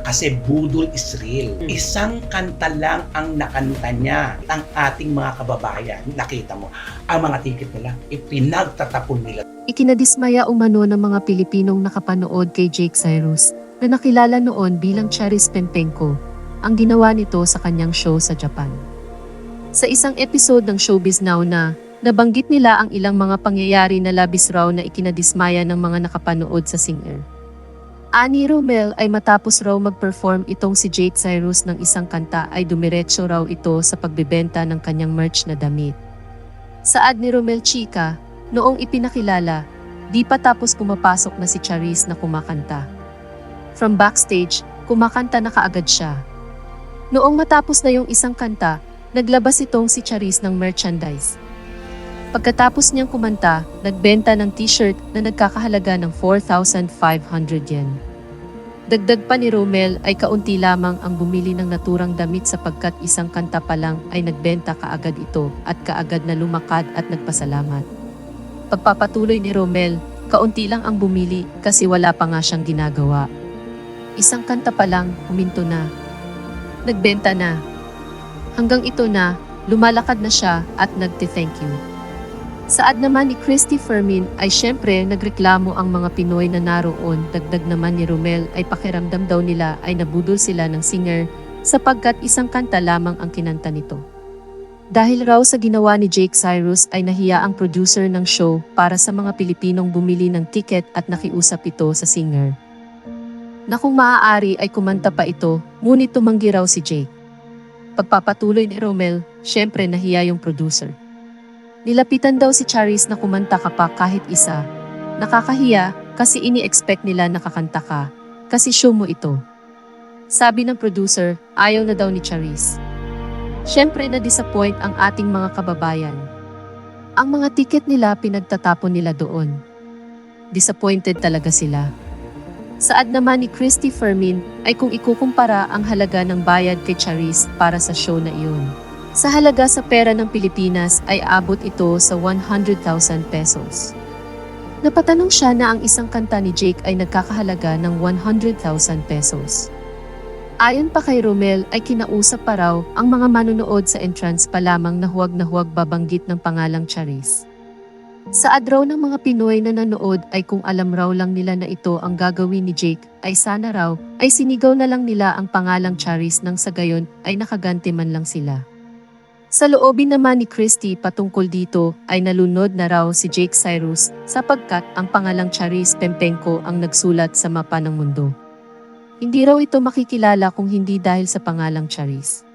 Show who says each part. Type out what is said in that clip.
Speaker 1: Kasi budol is real.
Speaker 2: Mm.
Speaker 1: Isang kanta lang ang nakanta niya. Ang ating mga kababayan, nakita mo, ang mga ticket nila, ipinagtatapon nila.
Speaker 3: Ikinadismaya umano ng mga Pilipinong nakapanood kay Jake Cyrus na nakilala noon bilang Charis Pempenko ang ginawa nito sa kanyang show sa Japan. Sa isang episode ng Showbiz Now na nabanggit nila ang ilang mga pangyayari na labis raw na ikinadismaya ng mga nakapanood sa singer. Ani Romel ay matapos raw mag-perform itong si Jake Cyrus ng isang kanta ay dumiretso raw ito sa pagbebenta ng kanyang merch na damit. Saad ni Romel Chica, noong ipinakilala, di pa tapos pumapasok na si Charis na kumakanta. From backstage, kumakanta na kaagad siya. Noong matapos na yung isang kanta, naglabas itong si Charis ng merchandise. Pagkatapos niyang kumanta, nagbenta ng t-shirt na nagkakahalaga ng 4,500 yen. Dagdag pa ni Romel ay kaunti lamang ang bumili ng naturang damit sapagkat isang kanta pa lang ay nagbenta kaagad ito at kaagad na lumakad at nagpasalamat. Pagpapatuloy ni Romel, kaunti lang ang bumili kasi wala pa nga siyang ginagawa. Isang kanta pa lang, huminto na. Nagbenta na. Hanggang ito na, lumalakad na siya at nagte-thank you. Saad naman ni Christy Fermin ay syempre nagreklamo ang mga Pinoy na naroon. Dagdag naman ni Romel ay pakiramdam daw nila ay nabudol sila ng singer sapagkat isang kanta lamang ang kinanta nito. Dahil raw sa ginawa ni Jake Cyrus ay nahiya ang producer ng show para sa mga Pilipinong bumili ng ticket at nakiusap ito sa singer. Na kung maaari ay kumanta pa ito, ngunit tumanggi raw si Jake. Pagpapatuloy ni Romel, syempre nahiya yung producer. Nilapitan daw si Charis na kumanta ka pa kahit isa. Nakakahiya kasi ini-expect nila nakakanta ka, kasi show mo ito. Sabi ng producer, ayaw na daw ni Charis. Siyempre na-disappoint ang ating mga kababayan. Ang mga ticket nila pinagtatapon nila doon. Disappointed talaga sila. Saad naman ni Christy Fermin ay kung ikukumpara ang halaga ng bayad kay Charis para sa show na iyon. Sa halaga sa pera ng Pilipinas ay abot ito sa 100,000 pesos. Napatanong siya na ang isang kanta ni Jake ay nagkakahalaga ng 100,000 pesos. Ayon pa kay Romel ay kinausap pa raw ang mga manunood sa entrance pa lamang na huwag na huwag babanggit ng pangalang Charis. Sa adraw ng mga Pinoy na nanood ay kung alam raw lang nila na ito ang gagawin ni Jake ay sana raw ay sinigaw na lang nila ang pangalang Charis nang sa gayon ay nakaganti man lang sila. Sa loobin naman ni Christy patungkol dito ay nalunod na raw si Jake Cyrus sapagkat ang pangalang Charis Pempenko ang nagsulat sa mapa ng mundo. Hindi raw ito makikilala kung hindi dahil sa pangalang Charis.